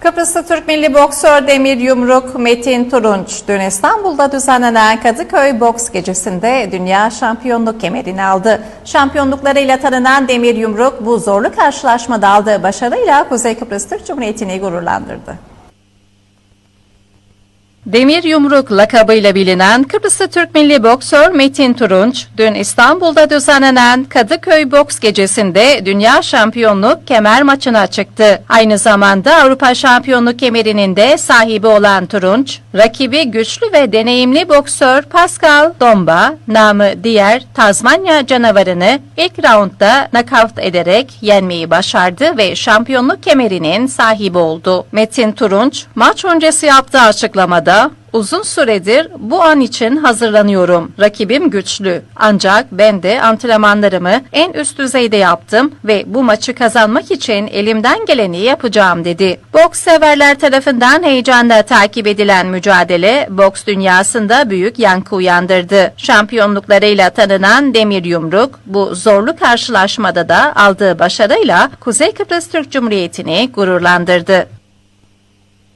Kıbrıslı Türk milli boksör Demir Yumruk Metin Turunç dün İstanbul'da düzenlenen Kadıköy Boks Gecesi'nde dünya şampiyonluk kemerini aldı. Şampiyonluklarıyla tanınan Demir Yumruk bu zorlu karşılaşmada aldığı başarıyla Kuzey Kıbrıs Türk Cumhuriyeti'ni gururlandırdı. Demir Yumruk lakabıyla bilinen Kıbrıslı Türk milli boksör Metin Turunç, dün İstanbul'da düzenlenen Kadıköy Boks Gecesi'nde dünya şampiyonluk kemer maçına çıktı. Aynı zamanda Avrupa şampiyonluk kemerinin de sahibi olan Turunç, rakibi güçlü ve deneyimli boksör Pascal Domba, namı diğer Tazmanya canavarını ilk raundda nakavt ederek yenmeyi başardı ve şampiyonluk kemerinin sahibi oldu. Metin Turunç, maç öncesi yaptığı açıklamada Uzun süredir bu an için hazırlanıyorum. Rakibim güçlü. Ancak ben de antrenmanlarımı en üst düzeyde yaptım ve bu maçı kazanmak için elimden geleni yapacağım dedi. Boks severler tarafından heyecanla takip edilen mücadele boks dünyasında büyük yankı uyandırdı. Şampiyonluklarıyla tanınan Demir Yumruk bu zorlu karşılaşmada da aldığı başarıyla Kuzey Kıbrıs Türk Cumhuriyeti'ni gururlandırdı.